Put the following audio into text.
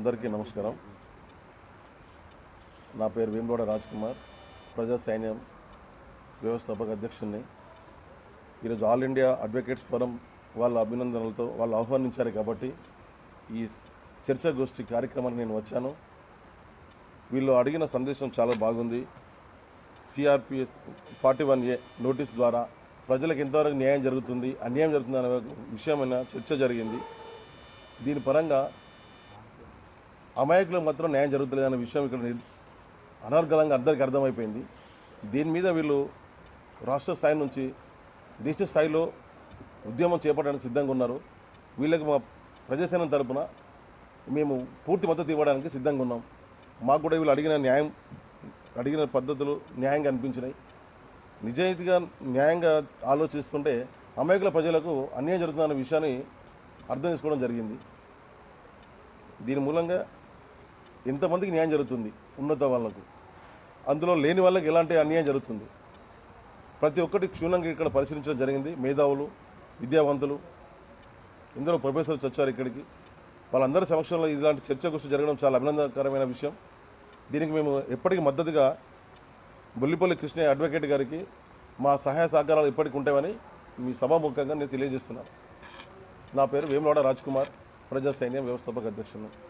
అందరికీ నమస్కారం. నా పేరు వేములవాడ రాజ్ కుమార్ ప్రజా సైన్యం వ్యవస్థాపక అధ్యక్షుడిని ఈరోజు ఆల్ ఇండియా అడ్వకేట్స్ ఫోరం వాళ్ళ అభినందనలతో వాళ్ళు ఆహ్వానించారు కాబట్టి ఈ చర్చా గోష్ఠి కార్యక్రమానికి నేను వచ్చాను. వీళ్ళు అడిగిన సందేశం చాలా బాగుంది. CRPS forty one A notice ద్వారా ప్రజలకు ఎంతవరకు న్యాయం జరుగుతుంది అన్యాయం జరుగుతుంది అనే విషయమైన చర్చ జరిగింది. దీని పరంగా అమాయకులకు మాత్రం న్యాయం జరుగుతుంది విషయం ఇక్కడ అనర్గలంగా అనర్గళంగా అందరికీ అర్థమైపోయింది. దీని మీద వీళ్ళు రాష్ట్ర స్థాయి నుంచి దేశ స్థాయిలో ఉద్యమం చేపట్టడానికి సిద్ధంగా ఉన్నారు. వీళ్ళకి మా ప్రజాసేన తరపున మేము పూర్తి మద్దతు ఇవ్వడానికి సిద్ధంగా ఉన్నాం. మాకు కూడా వీళ్ళు అడిగిన న్యాయం అడిగిన పద్ధతులు న్యాయంగా అనిపించినాయి. నిజాయితీగా న్యాయంగా ఆలోచిస్తుంటే అమాయకుల ప్రజలకు అన్యాయం జరుగుతుందన్న విషయాన్ని అర్థం చేసుకోవడం జరిగింది. దీని మూలంగా ఎంతమందికి న్యాయం జరుగుతుంది ఉన్నత వాళ్ళకు. అందులో లేని వాళ్ళకి ఎలాంటి అన్యాయం జరుగుతుంది? ప్రతి ఒక్కటి క్షుణ్ణంగా ఇక్కడ పరిశీలించడం జరిగింది. మేధావులు విద్యావంతులు ఇందులో ప్రొఫెసర్స్ వచ్చారు ఇక్కడికి. వాళ్ళందరి సమక్షంలో ఇలాంటి చర్చ గురించి జరగడం చాలా అభినందనకరమైన విషయం. దీనికి మేము ఎప్పటికీ మద్దతుగా బొల్లిపల్లి కృష్ణ అడ్వకేట్ గారికి మా సహాయ సహకారాలు ఇప్పటికి ఉంటాయని మీ సభాముఖంగా నేను తెలియజేస్తున్నాను. నా పేరు వేములవాడ రాజ్కుమార్ ప్రజా సైన్యం వ్యవస్థాపక అధ్యక్షుడు.